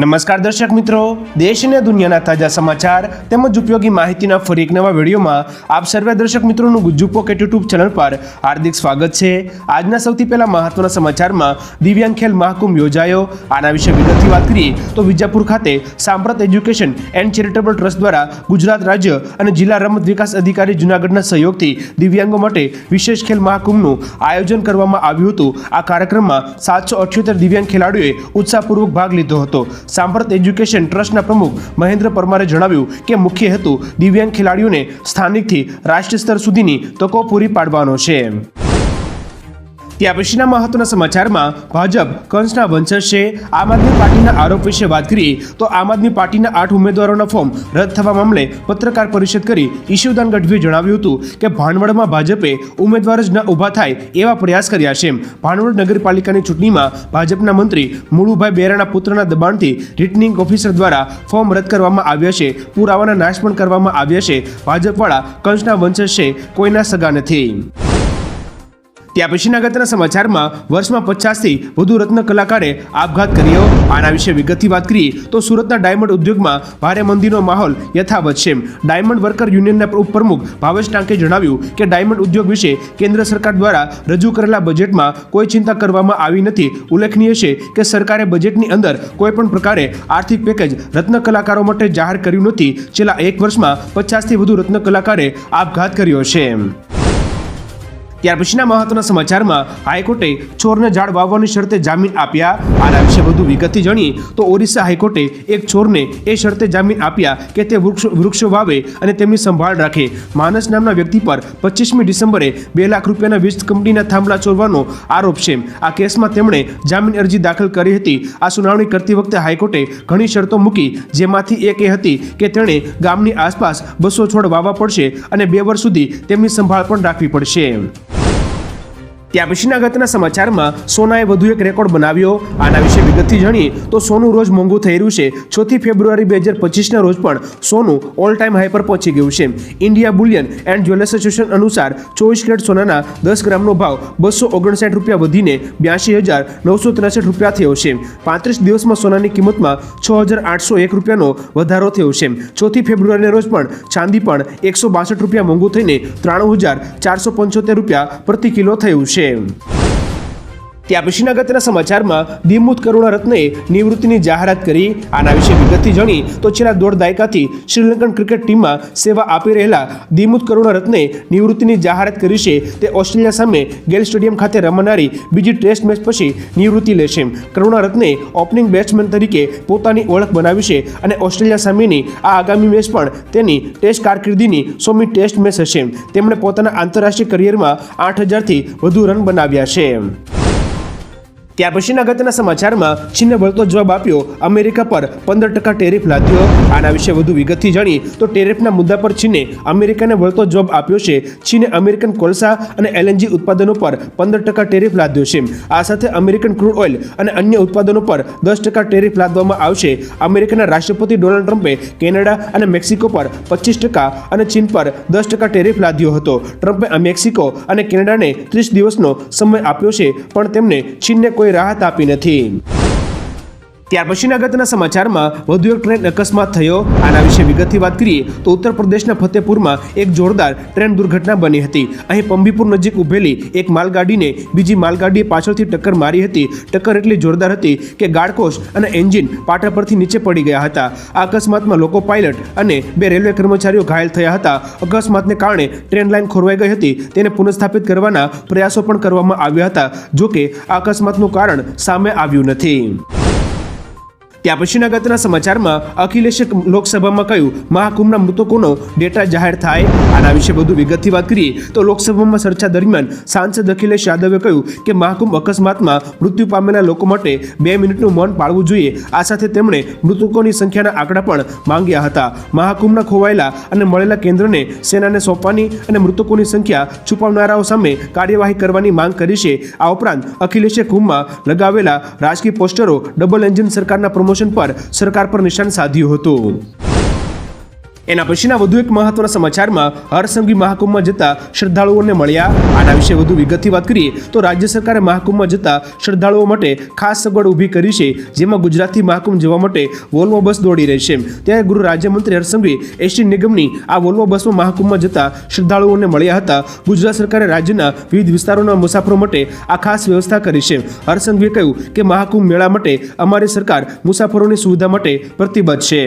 નમસ્કાર દર્શક મિત્રો, દેશ અને દુનિયાના તાજા સમાચાર તેમજ ઉપયોગી માહિતીના ફરી એક નવા વિડીયોમાં આપ સર્વે દર્શક મિત્રોનું ગુજ્જુ પોકેટ યુટ્યુબ ચેનલ પર હાર્દિક સ્વાગત છે. આજના સૌથી પહેલા મહત્વના સમાચારમાં દિવ્યાંગ ખેલ મહાકુંભ યોજાયો. આના વિશે વિગતથી વાત કરીએ તો વિજાપુર ખાતે સાંપ્રત એજ્યુકેશન એન્ડ ચેરિટેબલ ટ્રસ્ટ દ્વારા ગુજરાત રાજ્ય અને જિલ્લા રમત વિકાસ અધિકારી જુનાગઢના સહયોગથી દિવ્યાંગો માટે વિશેષ ખેલ મહાકુંભનું આયોજન કરવામાં આવ્યું હતું. આ કાર્યક્રમમાં સાતસો અઠ્યોતેર દિવ્યાંગ ખેલાડીઓએ ઉત્સાહપૂર્વક ભાગ લીધો હતો. સાંપ્રત એજ્યુકેશન ટ્રસ્ટના પ્રમુખ મહેન્દ્ર પરમારે જણાવ્યું કે મુખ્ય હેતુ દિવ્યાંગ ખેલાડીઓને સ્થાનિકથી રાષ્ટ્રીય સ્તર સુધીની તકો પૂરી પાડવાનો છે. ત્યાં પછીના મહત્વના સમાચારમાં ભાજપ કંસના વંશજ છે આમ આદમી પાર્ટીના આરોપ વિશે વાત કરીએ તો આમ આદમી પાર્ટીના આઠ ઉમેદવારોના ફોર્મ રદ થવા મામલે પત્રકાર પરિષદ કરી ઈશુદાન ગઢવીએ જણાવ્યું હતું કે ભાણવડમાં ભાજપે ઉમેદવાર જ ન ઊભા થાય એવા પ્રયાસ કર્યા છે. ભાણવડ નગરપાલિકાની ચૂંટણીમાં ભાજપના મંત્રી મુળુભાઈ બેરાના પુત્રના દબાણથી રિટર્નિંગ ઓફિસર દ્વારા ફોર્મ રદ કરવામાં આવ્યા છે. પુરાવાના નાશ પણ કરવામાં આવ્યા છે. ભાજપવાળા કંસના વંશજ છે કોઈના સગા નથી. ત્યાં પછીના અગત્યના સમાચારમાં વર્ષમાં પચાસથી વધુ રત્ન કલાકારે આપઘાત કર્યો. આના વિશે વિગતથી વાત કરીએ તો સુરતના ડાયમંડ ઉદ્યોગમાં ભારે મંદીનો માહોલ યથાવત છે. ડાયમંડ વર્કર યુનિયનના ઉપપ્રમુખ ભાવેશ ટાંકે જણાવ્યું કે ડાયમંડ ઉદ્યોગ વિશે કેન્દ્ર સરકાર દ્વારા રજૂ કરેલા બજેટમાં કોઈ ચિંતા કરવામાં આવી નથી. ઉલ્લેખનીય છે કે સરકારે બજેટની અંદર કોઈ પણ પ્રકારે આર્થિક પેકેજ રત્ન કલાકારો માટે જાહેર કર્યું નથી. છેલ્લા એક વર્ષમાં પચાસથી વધુ રત્ન કલાકારે આપઘાત કર્યો છે. ત્યાર પછીના મહત્વના સમાચારમાં હાઈકોર્ટે ચોરને ઝાડ વાવવાની શરતે જામીન આપ્યા. આના વિશે વધુ વિગતથી જાણીએ તો ઓરિસ્સા હાઈકોર્ટે એક ચોરને એ શરતે જામીન આપ્યા કે તે વૃક્ષ, વૃક્ષો વાવે અને તેમની સંભાળ રાખે. માનસ નામના વ્યક્તિ પર પચીસમી ડિસેમ્બરે બે લાખ રૂપિયાના વીજ કંપનીના થાંભલા ચોરવાનો આરોપ છે. આ કેસમાં તેમણે જામીન અરજી દાખલ કરી હતી. આ સુનાવણી કરતી વખતે હાઈકોર્ટે ઘણી શરતો મૂકી, જેમાંથી એક એ હતી કે તેણે ગામની આસપાસ બસો છોડ વાવવા પડશે અને બે વર્ષ સુધી તેમની સંભાળ પણ રાખવી પડશે. ત્યાં પછીના ગતના સમાચારમાં સોનાએ વધુ એક રેકોર્ડ બનાવ્યો. આના વિશે વિગતથી જાણીએ તો સોનું રોજ મોંઘું થઈ રહ્યું છે. ચોથી ફેબ્રુઆરી બે હજાર પચીસના રોજ પણ સોનું ઓલ ટાઈમ હાઈ પર પહોંચી ગયું છે. India bullion and jewellers association અનુસાર ચોવીસ કેરેટ સોનાના દસ ગ્રામનો ભાવ બસો ઓગણસાઠ રૂપિયા વધીને બ્યાસી હજાર નવસો ત્રેસઠ રૂપિયા થયો છે. પાંત્રીસ દિવસમાં સોનાની કિંમતમાં છ હજાર આઠસો એક રૂપિયાનો વધારો થયો છે. ચોથી ફેબ્રુઆરીના રોજ પણ ચાંદી પણ એકસો બાસઠ રૂપિયા મોંઘું થઈને ત્રાણું હજાર ચારસો પંચોતેર રૂપિયા પ્રતિ કિલો થયું છે. Team. ત્યાં પછીના અગત્યના સમાચારમાં દિમુત કરુણારત્ને નિવૃત્તિની જાહેરાત કરી. આના વિશે વિગતથી જાણી તો છેલ્લા દોઢ દાયકાથી શ્રીલંકન ક્રિકેટ ટીમમાં સેવા આપી રહેલા દિમુત કરુણા રત્ને નિવૃત્તિની જાહેરાત કરી છે. તે ઓસ્ટ્રેલિયા સામે ગેલ સ્ટેડિયમ ખાતે રમાનારી બીજી ટેસ્ટ મેચ પછી નિવૃત્તિ લેશે કરુણા રત્ને ઓપનિંગ બેટ્સમેન તરીકે પોતાની ઓળખ બનાવી છે અને ઓસ્ટ્રેલિયા સામેની આ આગામી મેચ પણ તેની ટેસ્ટ કારકિર્દીની સોમી ટેસ્ટ મેચ હશે. તેમણે પોતાના આંતરરાષ્ટ્રીય કરિયરમાં આઠ હજારથી વધુ રન બનાવ્યા છે. ત્યાર પછીના અગત્યના સમાચારમાં ચીને વળતો જવાબ આપ્યો, અમેરિકા પર પંદર ટકા ટેરિફ લાદ્યો. આના વિશે વધુ વિગતથી જાણી તો ટેરિફના મુદ્દા પર ચીને અમેરિકાને વળતો જવાબ આપ્યો છે, ચીને અમેરિકન કોલસા અને એલએનજી ઉત્પાદનો પર પંદર ટકા ટેરિફ લાદ્યો છે. આ સાથે અમેરિકન ક્રૂડ ઓઇલ અને અન્ય ઉત્પાદનો પર દસ ટકા ટેરિફ લાદવામાં આવશે. અમેરિકાના રાષ્ટ્રપતિ ડોનાલ્ડ ટ્રમ્પે કેનેડા અને મેક્સિકો પર પચીસ ટકા અને ચીન પર દસ ટકા ટેરિફ લાદ્યો હતો. ટ્રમ્પે મેક્સિકો અને કેનેડાને ત્રીસ દિવસનો સમય આપ્યો છે, પણ તેમને ચીનને કોઈ રાહત આપી નથી. ત્યાર પછીના અગત્યના સમાચારમાં વધુ એક ટ્રેન અકસ્માત થયો. આના વિશે વિગતથી વાત કરીએ તો ઉત્તર પ્રદેશના ફતેપુરમાં એક જોરદાર ટ્રેન દુર્ઘટના બની હતી. અહીં પંબીપુર નજીક ઉભેલી એક માલગાડીને બીજી માલગાડીએ પાછળથી ટક્કર મારી હતી. ટક્કર એટલી જોરદાર હતી કે ગાળકોષ અને એન્જિન પાટા પરથી નીચે પડી ગયા હતા. આ અકસ્માતમાં લોકો પાયલટ અને બે રેલવે કર્મચારીઓ ઘાયલ થયા હતા. અકસ્માતને કારણે ટ્રેન લાઇન ખોરવાઈ ગઈ હતી. તેને પુનઃસ્થાપિત કરવાના પ્રયાસો પણ કરવામાં આવ્યા હતા જોકે આ અકસ્માતનું કારણ સામે આવ્યું નથી. ત્યાં પછીના અગત્યના સમાચારમાં અખિલેશે લોકસભામાં કહ્યું, મહાકુંભના મૃતકોનો ડેટા જાહેર થાય. આના વિશે વધુ વિગતથી વાત કરીએ, તો લોકસભામાં ચર્ચા દરમિયાન સાંસદ અખિલેશ યાદવે કહ્યું કે મહાકુંભ અકસ્માતમાં મૃત્યુ પામેલા લોકો માટે બે મિનિટનું મૌન પાળવું જોઈએ. આ સાથે તેમણે મૃતકોની સંખ્યાના આંકડા પણ માંગ્યા હતા. મહાકુંભના ખોવાયેલા અને મળેલા કેન્દ્રને સેનાને સોંપવાની અને મૃતકોની સંખ્યા છુપાવનારાઓ સામે કાર્યવાહી કરવાની માંગ કરી છે. આ ઉપરાંત અખિલેશે કુંભમાં લગાવેલા રાજકીય પોસ્ટરો, ડબલ એન્જિન સરકારના પ્રમોશન પર સરકાર પર નિશાન સાધ્યું હતું. એના પછીના વધુ એક મહત્વના સમાચારમાં હરસંગી મહાકુંભમાં જતા શ્રદ્ધાળુઓને મળ્યા. આના વિશે વધુ વિગતથી વાત કરીએ તો રાજ્ય સરકારે મહાકુંભમાં જતા શ્રદ્ધાળુઓ માટે ખાસ સગવડ ઊભી કરી છે, જેમાં ગુજરાતથી મહાકુંભ જવા માટે વોલ્વો બસ દોડી રહી છે. ત્યારે ગૃહ રાજ્યમંત્રી હરસંઘવી એસટી નિગમની આ વોલ્વો બસમાં મહાકુંભમાં જતા શ્રદ્ધાળુઓને મળ્યા હતા. ગુજરાત સરકારે રાજ્યના વિવિધ વિસ્તારોના મુસાફરો માટે આ ખાસ વ્યવસ્થા કરી છે. હરસંઘવીએ કહ્યું કે મહાકુંભ મેળા માટે અમારી સરકાર મુસાફરોની સુવિધા માટે પ્રતિબદ્ધ છે.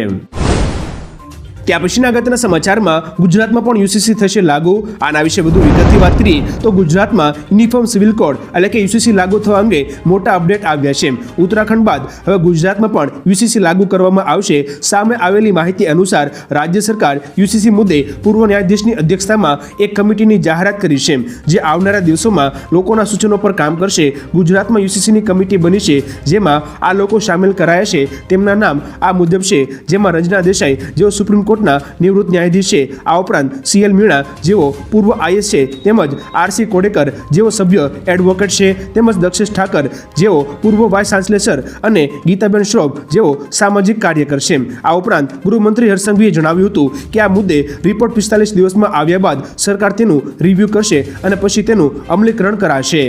ત્યાં પછીના અગત્યના સમાચારમાં ગુજરાતમાં પણ યુસીસી થશે લાગુ. આના વિશે વધુ વિગતથી વાત કરીએ તો ગુજરાતમાં યુનિફોર્મ સિવિલ કોડ એટલે કે યુસીસી લાગુ થવા અંગે મોટા અપડેટ આવ્યા છે. ઉત્તરાખંડ બાદ હવે ગુજરાતમાં પણ યુસીસી લાગુ કરવામાં આવશે. સામે આવેલી માહિતી અનુસાર રાજ્ય સરકાર યુસીસી મુદ્દે પૂર્વ ન્યાયાધીશની અધ્યક્ષતામાં એક કમિટીની જાહેરાત કરી છે, જે આવનારા દિવસોમાં લોકોના સૂચનો પર કામ કરશે. ગુજરાતમાં યુસીસીની કમિટી બની છે, જેમાં આ લોકો સામેલ કરાયા છે. તેમના નામ આ મુજબ છે, જેમાં રંજના દેસાઈ, જેઓ સુપ્રીમ કોર્ટના નિવૃત્ત ન્યાયાધીશ આ ઉપરાંત સીએલ મીણા જેઓ પૂર્વ આઈએસ છે તેમજ આરસી કોડેકર જેઓ સભ્ય એડવોકેટ છે તેમજ દક્ષેશ ઠાકર જેઓ પૂર્વ વાઇસ ચાન્સેલર અને ગીતાબેન શ્રોફ જેઓ સામાજિક કાર્યકર છે. આ ઉપરાંત ગૃહમંત્રી હર્ષસંઘવીએ જણાવ્યું હતું કે આ મુદ્દે રિપોર્ટ પિસ્તાલીસ દિવસમાં આવ્યા બાદ સરકાર તેનું રિવ્યૂ કરશે અને પછી તેનું અમલીકરણ કરાશે.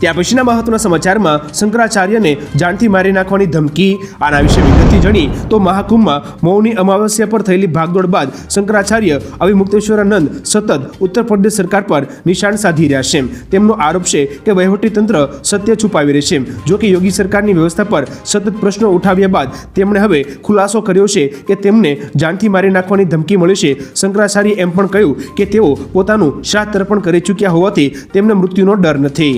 ત્યાં પછીના મહત્વના સમાચારમાં શંકરાચાર્યને જાનથી મારી નાખવાની ધમકી, આના વિશે વિગતથી જણી તો મહાકુંભમાં મૌની અમાવસ્યા પર થયેલી ભાગદોડ બાદ શંકરાચાર્ય આવી મુક્તેશ્વરાનંદ સતત ઉત્તર પ્રદેશ સરકાર પર નિશાન સાધી રહ્યા છે. તેમનો આરોપ છે કે વહીવટીતંત્ર સત્ય છુપાવી રહે છે. જો કે યોગી સરકારની વ્યવસ્થા પર સતત પ્રશ્નો ઉઠાવ્યા બાદ તેમણે હવે ખુલાસો કર્યો છે કે તેમને જાનથી મારી નાખવાની ધમકી મળી છે. શંકરાચાર્ય એમ પણ કહ્યું કે તેઓ પોતાનું શાહ તર્પણ કરી ચૂક્યા હોવાથી તેમને મૃત્યુનો ડર નથી.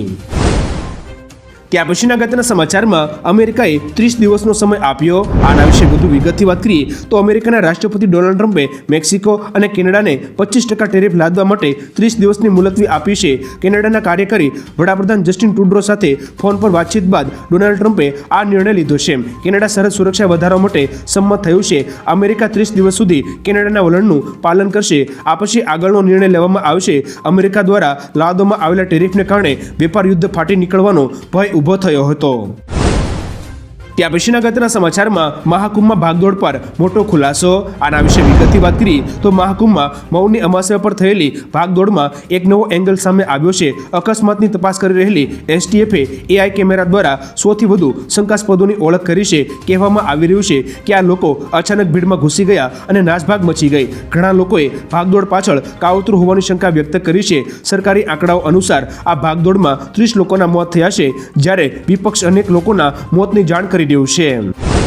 ત્યાં પછીના અગત્યના સમાચારમાં અમેરિકાએ ત્રીસ દિવસનો સમય આપ્યો. આના વિશે વધુ વિગતથી વાત કરીએ તો અમેરિકાના રાષ્ટ્રપતિ ડોનાલ્ડ ટ્રમ્પે મેક્સિકો અને કેનેડાને પચીસ ટકા ટેરિફ લાદવા માટે ત્રીસ દિવસની મુલતવી આપી છે. કેનેડાના કાર્યકારી વડાપ્રધાન જસ્ટિન ટુડ્રો સાથે ફોન પર વાતચીત બાદ ડોનાલ્ડ ટ્રમ્પે આ નિર્ણય લીધો છે. કેનેડા સરહદ સુરક્ષા વધારવા માટે સંમત થયું છે. અમેરિકા ત્રીસ દિવસ સુધી કેનેડાના વલણનું પાલન કરશે. આ પછી આગળનો નિર્ણય લેવામાં આવશે. અમેરિકા દ્વારા લાદવામાં આવેલા ટેરિફને કારણે વેપાર યુદ્ધ ફાટી નીકળવાનો ભય ઊભો થયો હતો. ત્યાં પછી અગત્યના સમાચારમાં મહાકુંભમાં ભાગદોડ પર મોટો ખુલાસો. આના વિશે વિગતથી વાત કરી તો મહાકુંભમાં મૌની અમાસ્યા પર થયેલી ભાગદોડમાં એક નવો એંગલ સામે આવ્યો છે. અકસ્માતની તપાસ કરી રહેલી એસટીએફે એઆઈ કેમેરા દ્વારા સૌથી વધુ શંકાસ્પદોની ઓળખ કરી છે. કહેવામાં આવી રહ્યું છે કે આ લોકો અચાનક ભીડમાં ઘૂસી ગયા અને નાસભાગ મચી ગઈ. ઘણા લોકોએ ભાગદોડ પાછળ કાવતરું હોવાની શંકા વ્યક્ત કરી છે. સરકારી આંકડાઓ અનુસાર આ ભાગદોડમાં ત્રીસ લોકોના મોત થયા છે. જ્યારે વિપક્ષ અનેક લોકોના મોતની જાણ કરી રહ્યું છે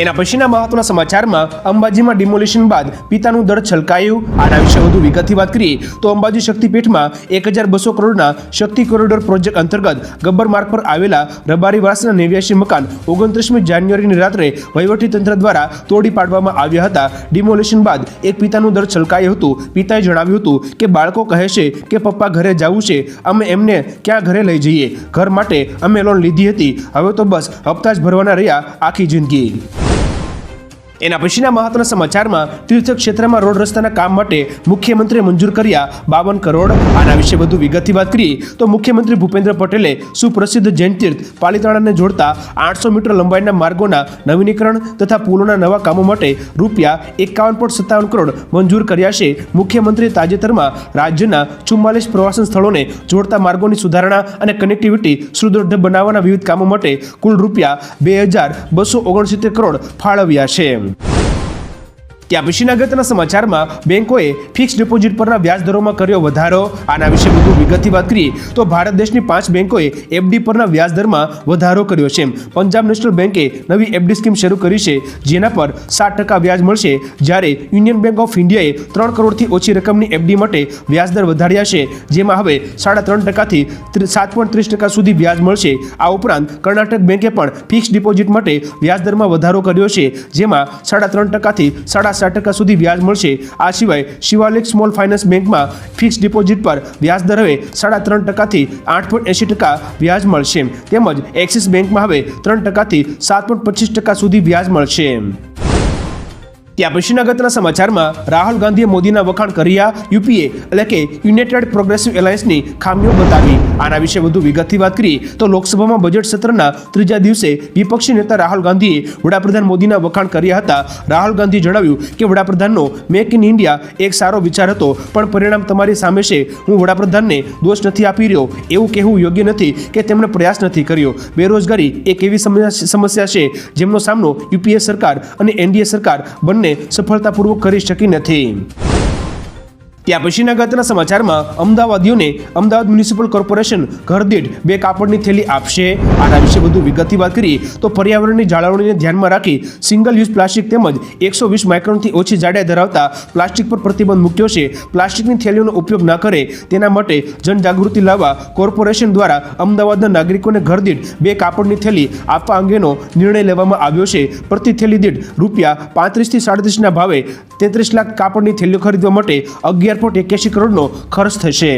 એના પછીના મહત્વના સમાચારમાં અંબાજીમાં ડિમોલિશન બાદ પિતાનું દર છલકાયું. આના વિશે વધુ વિગતથી વાત કરીએ તો અંબાજી શક્તિપીઠમાં એક હજાર બસો કરોડના શક્તિ કોરિડોર પ્રોજેક્ટ અંતર્ગત ગબ્બર માર્ગ પર આવેલા રબારી વાસના નેવ્યાસી મકાન ઓગણત્રીસમી જાન્યુઆરીની રાત્રે વહીવટીતંત્ર દ્વારા તોડી પાડવામાં આવ્યા હતા. ડિમોલિશન બાદ એક પિતાનું દર છલકાયું હતું. પિતાએ જણાવ્યું હતું કે, બાળકો કહે છે કે પપ્પા ઘરે જવું છે. અમે એમને ક્યાં ઘરે લઈ જઈએ? ઘર માટે અમે લોન લીધી હતી. હવે તો બસ હપ્તા જ ભરવાના રહ્યા આખી જિંદગી. એના પછીના મહત્વના સમાચારમાં તીર્થ ક્ષેત્રમાં રોડ રસ્તાના કામ માટે મુખ્યમંત્રીએ મંજૂર કર્યા બાવન કરોડ. આના વિશે વધુ વિગતથી વાત કરીએ તો મુખ્યમંત્રી ભૂપેન્દ્ર પટેલે સુપ્રસિદ્ધ જૈન તીર્થ પાલીતાણાને જોડતા આઠસો મીટર લંબાઈના માર્ગોના નવીનીકરણ તથા પુલોના નવા કામો માટે રૂપિયા એકાવન પોઈન્ટ સત્તાવન કરોડ મંજૂર કર્યા છે. મુખ્યમંત્રીએ તાજેતરમાં રાજ્યના ચુમ્માલીસ પ્રવાસન સ્થળોને જોડતા માર્ગોની સુધારણા અને કનેક્ટિવિટી સુદૃઢ બનાવવાના વિવિધ કામો માટે કુલ રૂપિયા બે હજાર બસો ઓગણસિત્તેર કરોડ ફાળવ્યા છે. ત્યાં પછી અગત્યના સમાચારમાં બેંકોએ ફિક્સ ડિપોઝિટ પરના વ્યાજ દરોમાં કર્યો વધારો. આના વિશે વધુ વિગતથી વાત કરીએ તો ભારત દેશની પાંચ બેંકોએ એફડી પરના વ્યાજ દરમાં વધારો કર્યો છે. પંજાબ નેશનલ બેન્કે નવી એફડી સ્કીમ શરૂ કરી છે, જેના પર સાત ટકા વ્યાજ મળશે, જ્યારે યુનિયન બેંક ઓફ ઇન્ડિયાએ ત્રણ કરોડથી ઓછી રકમની એફડી માટે વ્યાજદર વધાર્યા છે, જેમાં હવે સાડા ત્રણ ટકાથી સાત પોઈન્ટ ત્રીસ ટકા સુધી વ્યાજ મળશે. આ ઉપરાંત કર્ણાટક બેંકે પણ ફિક્સ ડિપોઝિટ માટે વ્યાજદરમાં વધારો કર્યો છે, જેમાં સાડા ત્રણ ટકાથી સાડા સાત ટકા સુધી વ્યાજ મળશે. આ સિવાય શિવાલિક સ્મોલ ફાઇનાન્સ બેંકમાં ફિક્સ ડિપોઝિટ પર વ્યાજ દર હવે સાડા ત્રણ ટકાથી આઠ પોઈન્ટ એંશી ટકા વ્યાજ મળશે. તેમજ એક્સિસ બેંકમાં હવે ત્રણ ટકાથી સાત પોઈન્ટ પચીસ ટકા સુધી વ્યાજ મળશે. ત્યાં પછીના અગત્યના સમાચારમાં રાહુલ ગાંધીએ મોદીના વખાણ કર્યા, યુપીએ એટલે કે યુનાઇટેડ પ્રોગ્રેસિવ એલાયન્સની ખામીઓ બતાવી. આના વિશે વધુ વિગતથી વાત કરીએ તો લોકસભામાં બજેટ સત્રના ત્રીજા દિવસે વિપક્ષી નેતા રાહુલ ગાંધીએ વડાપ્રધાન મોદીના વખાણ કર્યા હતા. રાહુલ ગાંધીએ જણાવ્યું કે વડાપ્રધાનનો મેક ઇન ઇન્ડિયા એક સારો વિચાર હતો, પણ પરિણામ તમારી સામે છે. હું વડાપ્રધાનને દોષ નથી આપી રહ્યો. એવું કહેવું યોગ્ય નથી કે તેમણે પ્રયાસ નથી કર્યો. બેરોજગારી એક એવી સમસ્યા સમસ્યા છે જેમનો સામનો યુપીએ સરકાર અને એનડીએ સરકાર બંને સફળતાપૂર્વક કરી શકી નથી. ત્યાં પછીના અગત્યના સમાચારમાં અમદાવાદીઓને અમદાવાદ મ્યુનિસિપલ કોર્પોરેશન ઘર દીઠ બે કાપડની થેલી આપશે. આના વિશે વધુ વિગતથી વાત કરીએ તો પર્યાવરણની જાળવણીને ધ્યાનમાં રાખી સિંગલ યુઝ પ્લાસ્ટિક તેમજ એકસો વીસ માઇક્રોનથી ઓછી જાડાઈ ધરાવતા પ્લાસ્ટિક પર પ્રતિબંધ મૂક્યો છે. પ્લાસ્ટિકની થેલીઓનો ઉપયોગ ન કરે તેના માટે જનજાગૃતિ લાવવા કોર્પોરેશન દ્વારા અમદાવાદના નાગરિકોને ઘર દીઠ બે કાપડની થેલી આપવા અંગેનો નિર્ણય લેવામાં આવ્યો છે. પ્રતિ થેલી દીઠ રૂપિયા પાંત્રીસથી સાડત્રીસના ભાવે તેત્રીસ લાખ કાપડની થેલીઓ ખરીદવા માટે અગિયાર પોઈન્ટ એક્યાસી કરોડનો ખર્ચ થશે.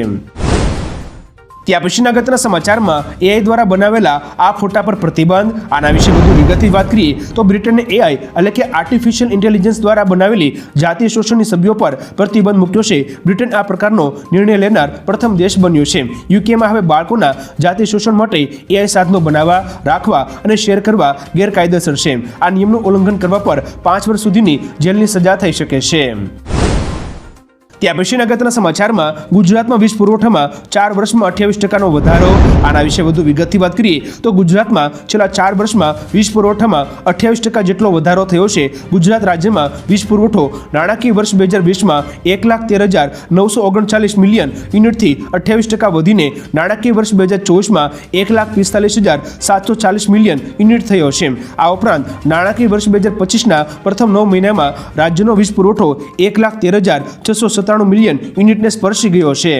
ત્યાં પછીના ગતના સમાચારમાં એઆઈ દ્વારા બનાવેલા આ ફોટા પર પ્રતિબંધ. આના વિશે વધુ વિગતથી વાત કરીએ તો બ્રિટને એઆઈ એટલે કે આર્ટિફિશિયલ ઇન્ટેલિજન્સ દ્વારા બનાવેલી જાતીય શોષણની સભ્યો પર પ્રતિબંધ મૂક્યો છે. બ્રિટન આ પ્રકારનો નિર્ણય લેનાર પ્રથમ દેશ બન્યો છે. યુકેમાં હવે બાળકોના જાતીય શોષણ માટે એઆઈ સાધનો બનાવવા, રાખવા અને શેર કરવા ગેરકાયદેસર છે. આ નિયમનું ઉલ્લંઘન કરવા પર પાંચ વર્ષ સુધીની જેલની સજા થઈ શકે છે. ત્યાં પછી અગત્યના સમાચારમાં ગુજરાતમાં વીજ પુરવઠામાં ચાર વર્ષમાં અઠ્યાવીસ ટકાનો વધારો. આના વિશે વધુ વિગતથી વાત કરીએ તો ગુજરાતમાં છેલ્લા ચાર વર્ષમાં વીજ પુરવઠામાં અઠ્યાવીસ ટકા જેટલો વધારો થયો છે. ગુજરાત રાજ્યમાં વીજ પુરવઠો નાણાકીય વર્ષ બે હજાર વીસમાં એક લાખ તેર હજાર નવસો ઓગણચાલીસ મિલિયન યુનિટથી અઠ્યાવીસ ટકા વધીને નાણાકીય વર્ષ બે હજાર ચોવીસમાં એક લાખ પિસ્તાલીસ હજાર સાતસો ચાલીસ મિલિયન યુનિટ થયો છે. આ ઉપરાંત નાણાકીય વર્ષ બે હજાર પચીસના પ્રથમ નવ મહિનામાં રાજ્યનો વીજ પુરવઠો એક લાખ તેર હજાર છસો સત્તાણું મિલિયન યુનિટને સ્પર્શી ગયો છે.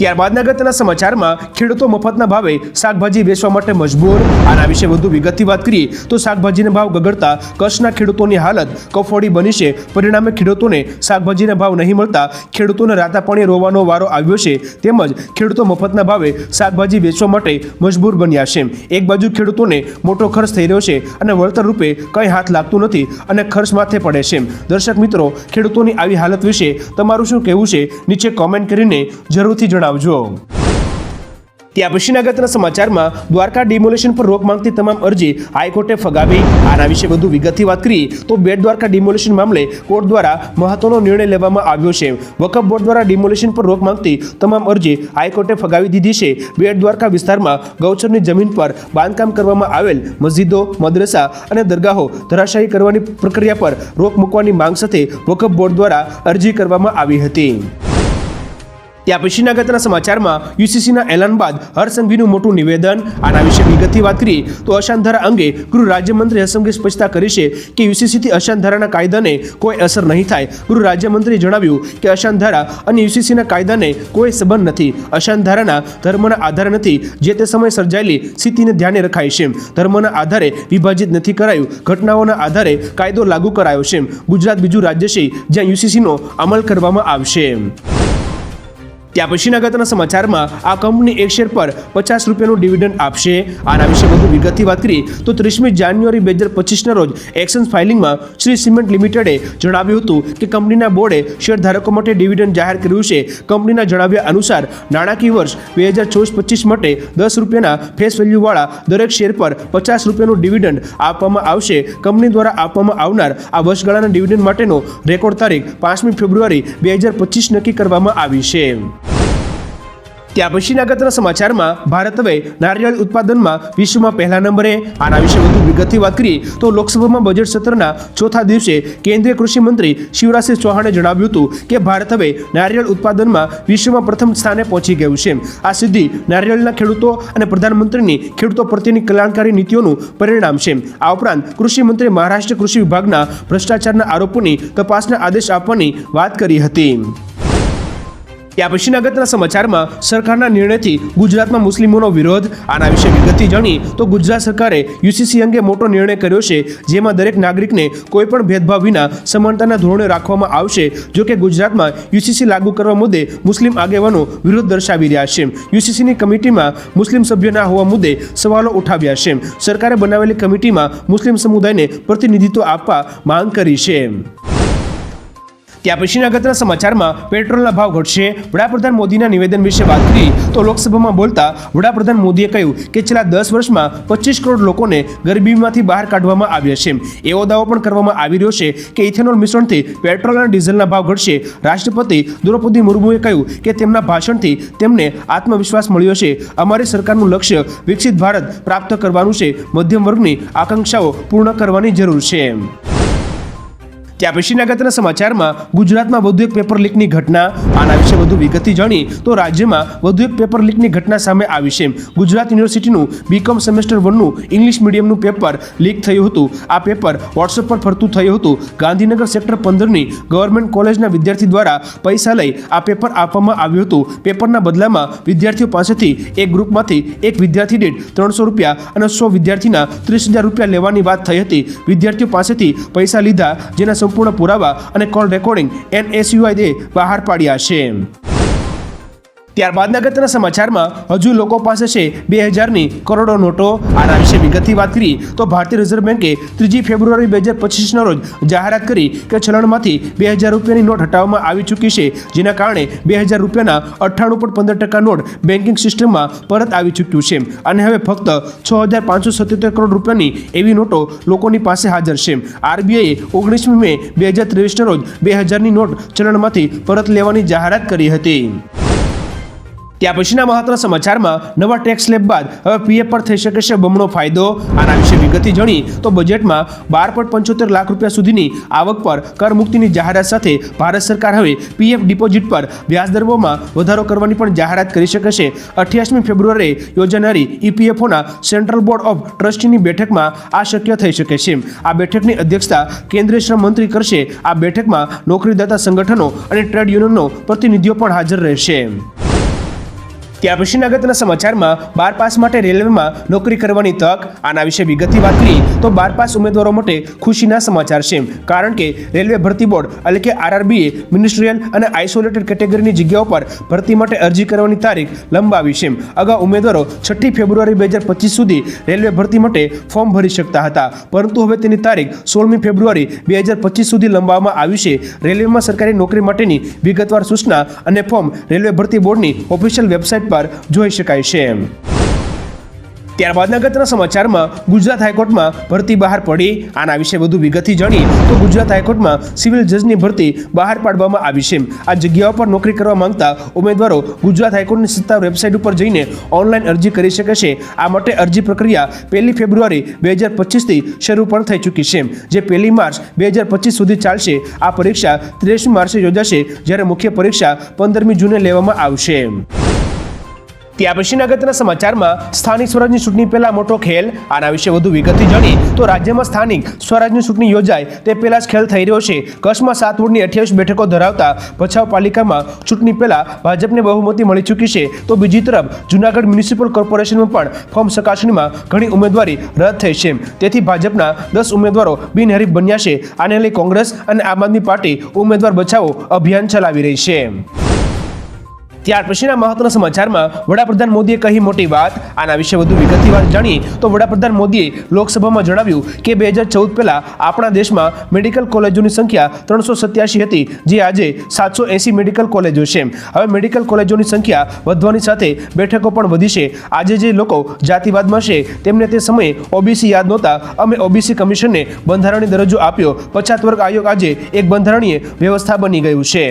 ત્યારબાદના અગત્યના સમાચારમાં ખેડૂતો મફતના ભાવે શાકભાજી વેચવા માટે મજબૂર. આના વિશે વધુ વિગતથી વાત કરીએ તો શાકભાજીના ભાવ ગગડતા કચ્છના ખેડૂતોની હાલત કફોડી બની છે. પરિણામે ખેડૂતોને શાકભાજીના ભાવ નહીં મળતા ખેડૂતોને રાતા રોવાનો વારો આવ્યો છે. તેમજ ખેડૂતો મફતના ભાવે શાકભાજી વેચવા માટે મજબૂર બન્યા છે. એક બાજુ ખેડૂતોને મોટો ખર્ચ થઈ રહ્યો છે અને વળતર રૂપે કંઈ હાથ લાગતું નથી અને ખર્ચ માથે પડે છે. દર્શક મિત્રો, ખેડૂતોની આવી હાલત વિશે તમારું શું કહેવું છે? નીચે કોમેન્ટ કરીને જરૂરથી જણાવજો. ત્યાં પછીના અગત્યના સમાચારમાં દ્વારકા ડિમોલેશન પર રોક માંગતી તમામ અરજી હાઈકોર્ટે ફગાવી. આના વિશે વધુ વિગતથી વાત કરીએ તો બેટ દ્વારકા ડિમોલેશન મામલે કોર્ટ દ્વારા મહત્વનો નિર્ણય લેવામાં આવ્યો છે. વકફ બોર્ડ દ્વારા ડિમોલેશન પર રોક માંગતી તમામ અરજી હાઈકોર્ટે ફગાવી દીધી છે. બેટ દ્વારકા વિસ્તારમાં ગૌચરની જમીન પર બાંધકામ કરવામાં આવેલ મસ્જિદો, મદ્રસા અને દરગાહો ધરાશાયી કરવાની પ્રક્રિયા પર રોક મૂકવાની માંગ સાથે વકફ બોર્ડ દ્વારા અરજી કરવામાં આવી હતી. ત્યાં પછીના અગત્યના સમાચારમાં યુસીસીના એલાન બાદ હરસંઘવીનું મોટું નિવેદન. આના વિશે વિગતથી વાત કરીએ તો અશાંતધારા અંગે ગૃહ રાજ્યમંત્રી હરસંઘે સ્પષ્ટતા કરી છે કે યુસીસીથી અશાંતધારાના કાયદાને કોઈ અસર નહીં થાય. ગૃહ રાજ્યમંત્રીએ જણાવ્યું કે અશાંતધારા અને યુસીસીના કાયદાને કોઈ સંબંધ નથી. અશાંતધારાના ધર્મના આધારે નથી, જે તે સમયે સર્જાયેલી સ્થિતિને ધ્યાને રખાય છે. ધર્મના આધારે વિભાજિત નથી કરાયું, ઘટનાઓના આધારે કાયદો લાગુ કરાયો છે. ગુજરાત બીજું રાજ્ય છે જ્યાં યુસીસીનો અમલ કરવામાં આવશે. ત્યાં પછીના અગત્યના સમાચારમાં આ કંપની એક શેર પર પચાસ રૂપિયાનું ડિવિડન્ડ આપશે. આના વિશે વધુ વિગતથી વાત કરીએ તો ત્રીસમી જાન્યુઆરી બે હજાર પચીસના રોજ એક્સન્સ ફાઇલિંગમાં શ્રી સિમેન્ટ લિમિટેડે જણાવ્યું હતું કે કંપનીના બોર્ડે શેરધારકો માટે ડિવિડન્ડ જાહેર કર્યું છે. કંપનીના જણાવ્યા અનુસાર, નાણાકીય વર્ષ બે હજાર ચોવીસ પચીસ માટે દસ રૂપિયાના ફેસ વેલ્યુવાળા દરેક શેર પર પચાસ રૂપિયાનું ડિવિડન્ડ આપવામાં આવશે. કંપની દ્વારા આપવામાં આવનાર આ વર્ષગાળાના ડિવિડન્ડ માટેનો રેકોર્ડ તારીખ પાંચમી ફેબ્રુઆરી બે હજાર પચીસ નક્કી કરવામાં આવી છે. ત્યાં પછીના અગત્યના સમાચારમાં ભારત હવે નારિયેળ ઉત્પાદનમાં વિશ્વમાં પહેલા નંબરે. આના વિશે વધુ વિગતથી વાત કરીએ તો લોકસભામાં બજેટ સત્રના ચોથા દિવસે કેન્દ્રીય કૃષિ મંત્રી શિવરાજસિંહ ચૌહાણે જણાવ્યું હતું કે ભારત હવે નારિયેળ ઉત્પાદનમાં વિશ્વમાં પ્રથમ સ્થાને પહોંચી ગયું છે. આ સિદ્ધિ નારિયેળના ખેડૂતો અને પ્રધાનમંત્રીની ખેડૂતો પ્રત્યેની કલ્યાણકારી નીતિઓનું પરિણામ છે. આ ઉપરાંત કૃષિ મંત્રીએ મહારાષ્ટ્ર કૃષિ વિભાગના ભ્રષ્ટાચારના આરોપોની તપાસના આદેશ આપવાની વાત કરી હતી. ત્યાં પછીના અગત્યના સમાચારમાં સરકારના નિર્ણયથી ગુજરાતમાં મુસ્લિમોનો વિરોધ. આના વિશે વિગતથી જાણી તો ગુજરાત સરકારે યુસીસી અંગે મોટો નિર્ણય કર્યો છે, જેમાં દરેક નાગરિકને કોઈપણ ભેદભાવ વિના સમાનતાના ધોરણે રાખવામાં આવશે, જો કે ગુજરાતમાં યુસીસી લાગુ કરવા મુદ્દે મુસ્લિમ આગેવાનો વિરોધ દર્શાવી રહ્યા છે. યુસીસીની કમિટીમાં મુસ્લિમ સભ્ય ના હોવા મુદ્દે સવાલો ઉઠાવ્યા છે. સરકારે બનાવેલી કમિટીમાં મુસ્લિમ સમુદાયને પ્રતિનિધિત્વ આપવા માંગ કરી છે. ત્યાં પછીના ગતના સમાચારમાં પેટ્રોલના ભાવ ઘટશે. વડાપ્રધાન મોદીના નિવેદન વિશે વાત કરી તો લોકસભામાં બોલતા વડાપ્રધાન મોદીએ કહ્યું કે છેલ્લા દસ વર્ષમાં પચીસ કરોડ લોકોને ગરીબીમાંથી બહાર કાઢવામાં આવ્યા છે. એવો દાવો પણ કરવામાં આવી રહ્યો છે કે ઇથેનોલ મિશ્રણથી પેટ્રોલ અને ડીઝલના ભાવ ઘટશે. રાષ્ટ્રપતિ દ્રૌપદી મુર્મુએ કહ્યું કે તેમના ભાષણથી તેમને આત્મવિશ્વાસ મળ્યો છે. અમારી સરકારનું લક્ષ્ય વિકસિત ભારત પ્રાપ્ત કરવાનું છે. મધ્યમ વર્ગની આકાંક્ષાઓ પૂર્ણ કરવાની જરૂર છે. ત્યાં પછીના અગત્યના સમાચારમાં ગુજરાતમાં વધુ એક પેપર લીકની ઘટના આના વિશે વધુ વિગતથી જાણી તો રાજ્યમાં વધુ એક પેપર લીકની ઘટના સામે આવી છે. ગુજરાત યુનિવર્સિટીનું બીકોમ સેમેસ્ટર વનનું ઇંગ્લિશ મીડિયમનું પેપર લીક થયું હતું. આ પેપર વોટ્સએપ પર ફરતું થયું હતું. ગાંધીનગર સેક્ટર પંદરની ગવર્મેન્ટ કોલેજના વિદ્યાર્થી દ્વારા પૈસા લઈ આ પેપર આપવામાં આવ્યું હતું. પેપરના બદલામાં વિદ્યાર્થીઓ પાસેથી એક ગ્રુપમાંથી એક વિદ્યાર્થી દીઠ ત્રણસો રૂપિયા અને સો વિદ્યાર્થીના ત્રીસ હજાર રૂપિયા લેવાની વાત થઈ હતી. વિદ્યાર્થીઓ પાસેથી પૈસા લીધા, જેના સંપૂર્ણ પુરાવા અને કોલ રેકોર્ડિંગ એનએસયુઆઈએ બહાર પાડ્યા છે. ત્યારબાદના અગત્યના સમાચારમાં હજુ લોકો પાસે છે બે હજારની કરોડો નોટો. આના વિશે વિગતથી વાત કરી તો ભારતીય રિઝર્વ બેન્કે ત્રીજી ફેબ્રુઆરી બે હજાર પચીસના રોજ જાહેરાત કરી કે ચલણમાંથી બે હજાર રૂપિયાની નોટ હટાવવામાં આવી ચૂકી છે, જેના કારણે બે હજાર રૂપિયાના અઠ્ઠાણું પોઈન્ટ પંદર ટકા નોટ બેન્કિંગ સિસ્ટમમાં પરત આવી ચૂક્યું છે. અને હવે ફક્ત છ હજાર પાંચસો સત્યોતેર કરોડ રૂપિયાની એવી નોટો લોકોની પાસે હાજર છે. આરબીઆઈએ ઓગણીસમી મે બે હજાર ત્રેવીસના રોજ બે હજારની નોટ ચલણમાંથી પરત લેવાની જાહેરાત કરી હતી. ત્યાં પછીના મહત્વના સમાચારમાં નવા ટેક્સ સ્લેબ બાદ હવે પીએફ પર થઈ શકે છે બમણો ફાયદો. આના વિશે વિગતથી જાણી તો બજેટમાં બાર પોઈન્ટ પંચોતેર લાખ રૂપિયા સુધીની આવક પર કર મુક્તિની જાહેરાત સાથે ભારત સરકાર હવે પીએફ ડિપોઝિટ પર વ્યાજદરોમાં વધારો કરવાની પણ જાહેરાત કરી શકે છે. અઠ્યાસમી ફેબ્રુઆરીએ યોજાનારી ઈપીએફઓના સેન્ટ્રલ બોર્ડ ઓફ ટ્રસ્ટીની બેઠકમાં આ શક્ય થઈ શકે છે. આ બેઠકની અધ્યક્ષતા કેન્દ્રીય શ્રમ મંત્રી કરશે. આ બેઠકમાં નોકરીદાતા સંગઠનો અને ટ્રેડ યુનિયનનો પ્રતિનિધિઓ પણ હાજર રહેશે. ત્યાર પછીના અગત્યના સમાચારમાં બાર પાસ માટે રેલવેમાં નોકરી કરવાની તક. આના વિશે વિગતથી વાત કરીએ તો બાર પાસ ઉમેદવારો માટે ખુશીના સમાચાર છે. કારણ કે રેલવે ભરતી બોર્ડ એટલે કે આરઆરબીએ મિનિસ્ટ્રીયલ અને આઇસોલેટેડ કેટેગરીની જગ્યાઓ પર ભરતી માટે અરજી કરવાની તારીખ લંબાવી છે. અગાઉ ઉમેદવારો છઠ્ઠી ફેબ્રુઆરી બે હજાર પચીસ સુધી રેલવે ભરતી માટે ફોર્મ ભરી શકતા હતા. પરંતુ હવે તેની તારીખ સોળમી ફેબ્રુઆરી બે હજાર પચીસ સુધી લંબાવવામાં આવી છે. રેલવેમાં સરકારી નોકરી માટેની વિગતવાર સૂચના અને ફોર્મ રેલવે ભરતી બોર્ડની ઓફિશિયલ વેબસાઇટ પર જોઈ શકાય છે. ત્યારબાદના ગતના સમાચારમાં ગુજરાત હાઈકોર્ટમાં ભરતી બહાર પડી. આના વિશે વધુ વિગતથી જાણી તો ગુજરાત હાઈકોર્ટમાં સિવિલ જજની ભરતી બહાર પાડવામાં આવી છે. આ જગ્યાઓ પર નોકરી કરવા માંગતા ઉમેદવારો ગુજરાત હાઈકોર્ટની સત્તા વેબસાઇટ ઉપર જઈને ઓનલાઈન અરજી કરી શકે છે. આ માટે અરજી પ્રક્રિયા પહેલી ફેબ્રુઆરી બે હજાર પચીસથી શરૂ પણ થઈ ચૂકી છે. જે પહેલી માર્ચ બે હજાર પચીસ સુધી ચાલશે. આ પરીક્ષા ત્રેવીસમી માર્ચે યોજાશે, જ્યારે મુખ્ય પરીક્ષા પંદરમી જૂને લેવામાં આવશે. ત્યાર પછીના અગત્યના સમાચારમાં સ્થાનિક સ્વરાજની ચૂંટણી પહેલા મોટો ખેલ, આના વિશે વધુ વિગતથી જાણી તો રાજ્યમાં સ્થાનિક સ્વરાજની ચૂંટણી યોજાય તે પહેલા જ ખેલ થઈ રહ્યો છે. કચ્છમાં સાત વોર્ડની અઠ્યાવીસ બેઠકો ધરાવતા ભચાઉ પાલિકામાં ચૂંટણી પહેલા ભાજપને બહુમતી મળી ચૂકી છે. તો બીજી તરફ જૂનાગઢ મ્યુનિસિપલ કોર્પોરેશનમાં પણ ફોર્મ ચકાસણીમાં ઘણી ઉમેદવારી રદ થઈ છે. તેથી ભાજપના દસ ઉમેદવારો બિનહરીફ બન્યા છે. આને લઈ કોંગ્રેસ અને આમ આદમી પાર્ટી ઉમેદવાર બચાવો અભિયાન ચલાવી રહી છે. ત્યાર પછીના મહત્વના સમાચારમાં વડાપ્રધાન મોદીએ કહી મોટી વાત. આના વિશે વધુ વિગતની વાત જાણી તો વડાપ્રધાન મોદીએ લોકસભામાં જણાવ્યું કે બે હજાર ચૌદ પહેલાં આપણા દેશમાં મેડિકલ કોલેજોની સંખ્યા ત્રણસો સત્યાસી હતી, જે આજે સાતસો એંસી મેડિકલ કોલેજો છે. હવે મેડિકલ કોલેજોની સંખ્યા વધવાની સાથે બેઠકો પણ વધી છે. આજે જે લોકો જાતિવાદમાં છે, તેમને તે સમયે ઓબીસી યાદ નહોતા. અમે ઓબીસી કમિશનને બંધારણીય દરજ્જો આપ્યો. પછાત વર્ગ આયોગ આજે એક બંધારણીય વ્યવસ્થા બની ગયું છે.